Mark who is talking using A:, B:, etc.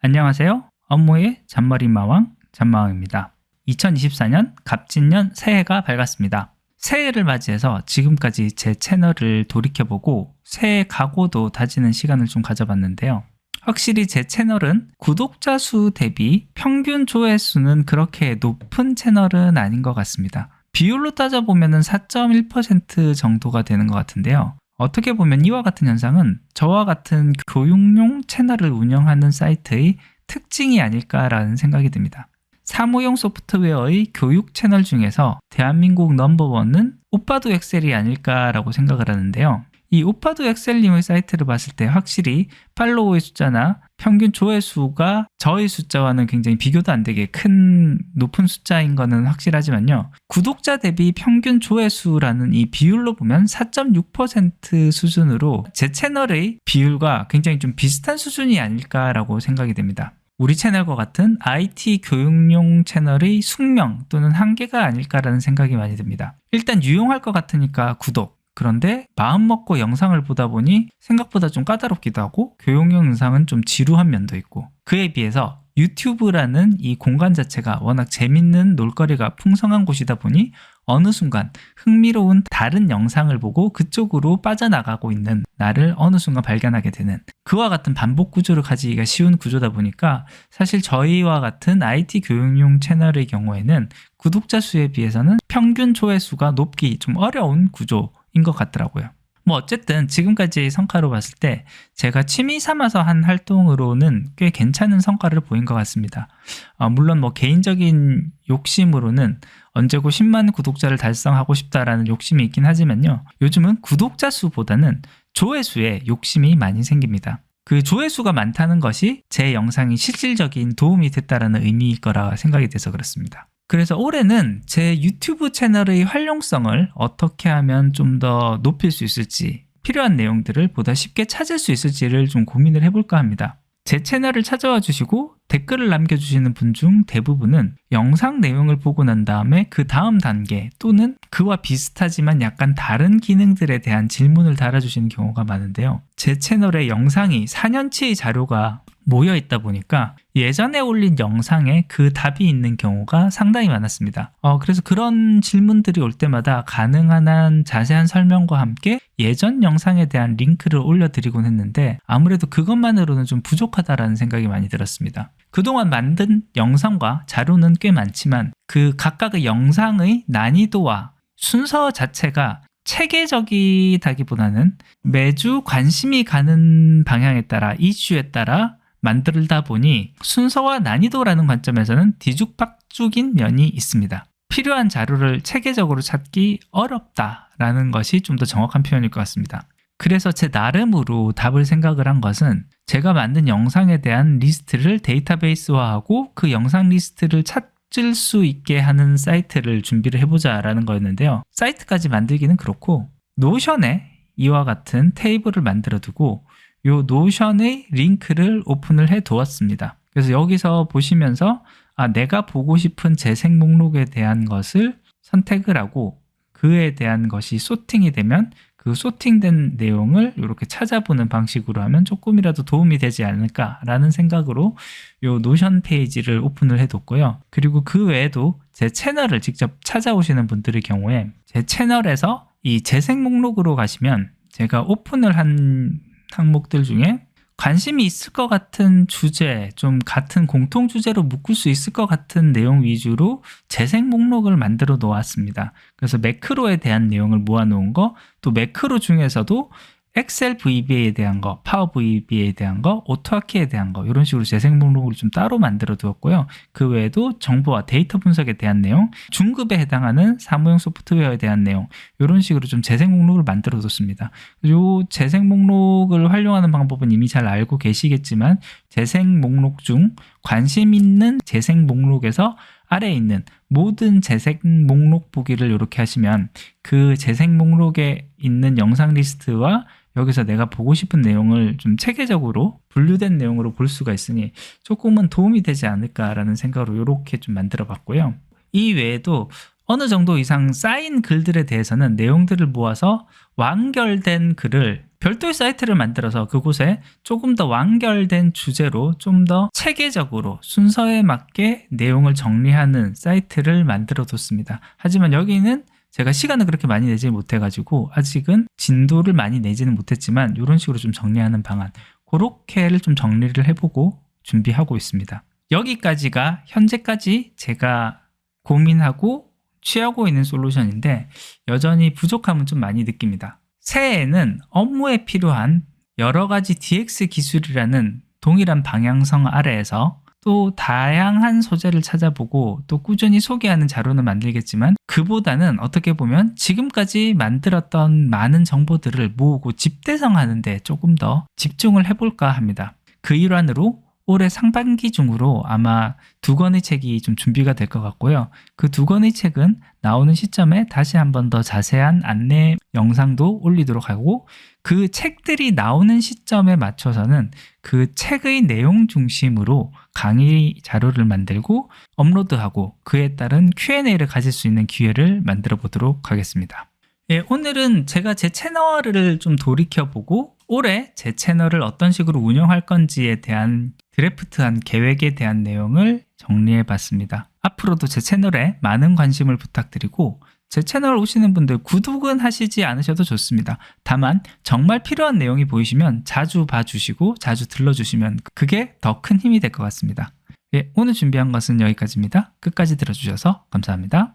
A: 안녕하세요. 업무의 잔머리 마왕 잔마왕입니다. 2024년 갑진년 새해가 밝았습니다. 새해를 맞이해서 지금까지 제 채널을 돌이켜보고 새해 각오도 다지는 시간을 좀 가져봤는데요. 확실히 제 채널은 구독자 수 대비 평균 조회수는 그렇게 높은 채널은 아닌 것 같습니다. 비율로 따져보면 4.1% 정도가 되는 것 같은데요. 어떻게 보면 이와 같은 현상은 저와 같은 교육용 채널을 운영하는 사이트의 특징이 아닐까라는 생각이 듭니다. 사무용 소프트웨어의 교육 채널 중에서 대한민국 넘버원은 오빠도 엑셀이 아닐까라고 생각을 하는데요. 이 오빠도 엑셀님의 사이트를 봤을 때 확실히 팔로워의 숫자나 평균 조회수가 저의 숫자와는 굉장히 비교도 안 되게 큰 높은 숫자인 거는 확실하지만요. 구독자 대비 평균 조회수라는 이 비율로 보면 4.6% 수준으로 제 채널의 비율과 굉장히 좀 비슷한 수준이 아닐까라고 생각이 됩니다. 우리 채널과 같은 IT 교육용 채널의 숙명 또는 한계가 아닐까라는 생각이 많이 듭니다. 일단 유용할 것 같으니까 구독. 그런데 마음 먹고 영상을 보다 보니 생각보다 좀 까다롭기도 하고 교육용 영상은 좀 지루한 면도 있고 그에 비해서 유튜브라는 이 공간 자체가 워낙 재밌는 놀거리가 풍성한 곳이다 보니 어느 순간 흥미로운 다른 영상을 보고 그쪽으로 빠져나가고 있는 나를 어느 순간 발견하게 되는 그와 같은 반복 구조를 가지기가 쉬운 구조다 보니까 사실 저희와 같은 IT 교육용 채널의 경우에는 구독자 수에 비해서는 평균 조회수가 높기 좀 어려운 구조 인 것 같더라고요. 뭐 어쨌든 지금까지 성과로 봤을 때 제가 취미 삼아서 한 활동으로는 꽤 괜찮은 성과를 보인 것 같습니다. 어, 물론 뭐 개인적인 욕심으로는 언제고 10만 구독자를 달성하고 싶다라는 욕심이 있긴 하지만요. 요즘은 구독자 수보다는 조회수에 욕심이 많이 생깁니다. 그 조회수가 많다는 것이 제 영상이 실질적인 도움이 됐다라는 의미일 거라 생각이 돼서 그렇습니다. 그래서 올해는 제 유튜브 채널의 활용성을 어떻게 하면 좀 더 높일 수 있을지 필요한 내용들을 보다 쉽게 찾을 수 있을지를 좀 고민을 해볼까 합니다. 제 채널을 찾아와 주시고 댓글을 남겨주시는 분 중 대부분은 영상 내용을 보고 난 다음에 그 다음 단계 또는 그와 비슷하지만 약간 다른 기능들에 대한 질문을 달아주시는 경우가 많은데요. 제 채널에 영상이 4년치의 자료가 모여 있다 보니까 예전에 올린 영상에 그 답이 있는 경우가 상당히 많았습니다. 어, 그래서 그런 질문들이 올 때마다 가능한 한 자세한 설명과 함께 예전 영상에 대한 링크를 올려드리곤 했는데 아무래도 그것만으로는 좀 부족하다라는 생각이 많이 들었습니다. 그동안 만든 영상과 자료는 꽤 많지만 그 각각의 영상의 난이도와 순서 자체가 체계적이다기보다는 매주 관심이 가는 방향에 따라 이슈에 따라 만들다 보니 순서와 난이도라는 관점에서는 뒤죽박죽인 면이 있습니다. 필요한 자료를 체계적으로 찾기 어렵다라는 것이 좀 더 정확한 표현일 것 같습니다. 그래서 제 나름으로 답을 생각을 한 것은 제가 만든 영상에 대한 리스트를 데이터베이스화하고 그 영상 리스트를 찾을 수 있게 하는 사이트를 준비를 해보자라는 거였는데요. 사이트까지 만들기는 그렇고 노션에 이와 같은 테이블을 만들어 두고 요 노션의 링크를 오픈을 해 두었습니다. 그래서 여기서 보시면서 아, 내가 보고 싶은 재생 목록에 대한 것을 선택을 하고 그에 대한 것이 소팅이 되면 그 소팅된 내용을 이렇게 찾아보는 방식으로 하면 조금이라도 도움이 되지 않을까라는 생각으로 요 노션 페이지를 오픈을 해뒀고요. 그리고 그 외에도 제 채널을 직접 찾아오시는 분들의 경우에 제 채널에서 이 재생 목록으로 가시면 제가 오픈을 한 항목들 중에 관심이 있을 것 같은 주제, 좀 같은 공통 주제로 묶을 수 있을 것 같은 내용 위주로 재생 목록을 만들어 놓았습니다. 그래서 매크로에 대한 내용을 모아 놓은 거, 또 매크로 중에서도 엑셀 VBA에 대한 거, 파워 VBA에 대한 거, 오토아키에 대한 거 이런 식으로 재생 목록을 좀 따로 만들어 두었고요. 그 외에도 정보와 데이터 분석에 대한 내용, 중급에 해당하는 사무용 소프트웨어에 대한 내용 이런 식으로 좀 재생 목록을 만들어 뒀습니다. 요 재생 목록을 활용하는 방법은 이미 잘 알고 계시겠지만 재생 목록 중 관심 있는 재생 목록에서 아래에 있는 모든 재생 목록 보기를 이렇게 하시면 그 재생 목록에 있는 영상 리스트와 여기서 내가 보고 싶은 내용을 좀 체계적으로 분류된 내용으로 볼 수가 있으니 조금은 도움이 되지 않을까라는 생각으로 이렇게 좀 만들어 봤고요. 이 외에도 어느 정도 이상 쌓인 글들에 대해서는 내용들을 모아서 완결된 글을 별도의 사이트를 만들어서 그곳에 조금 더 완결된 주제로 좀 더 체계적으로 순서에 맞게 내용을 정리하는 사이트를 만들어 뒀습니다. 하지만 여기는 제가 시간을 그렇게 많이 내지 못해가지고 아직은 진도를 많이 내지는 못했지만 이런 식으로 좀 정리하는 방안 그렇게를 좀 정리를 해보고 준비하고 있습니다. 여기까지가 현재까지 제가 고민하고 취하고 있는 솔루션인데 여전히 부족함은 좀 많이 느낍니다. 새해에는 업무에 필요한 여러 가지 DX 기술이라는 동일한 방향성 아래에서 또 다양한 소재를 찾아보고 또 꾸준히 소개하는 자료는 만들겠지만 그보다는 어떻게 보면 지금까지 만들었던 많은 정보들을 모으고 집대성하는데 조금 더 집중을 해볼까 합니다. 그 일환으로 올해 상반기 중으로 아마 두 권의 책이 좀 준비가 될 것 같고요. 그 두 권의 책은 나오는 시점에 다시 한번 더 자세한 안내 영상도 올리도록 하고 그 책들이 나오는 시점에 맞춰서는 그 책의 내용 중심으로 강의 자료를 만들고 업로드하고 그에 따른 Q&A를 가질 수 있는 기회를 만들어 보도록 하겠습니다. 예, 오늘은 제가 제 채널을 좀 돌이켜보고 올해 제 채널을 어떤 식으로 운영할 건지에 대한 드래프트한 계획에 대한 내용을 정리해 봤습니다. 앞으로도 제 채널에 많은 관심을 부탁드리고 제 채널 오시는 분들 구독은 하시지 않으셔도 좋습니다. 다만 정말 필요한 내용이 보이시면 자주 봐주시고 자주 들러주시면 그게 더 큰 힘이 될 것 같습니다. 예, 오늘 준비한 것은 여기까지입니다. 끝까지 들어주셔서 감사합니다.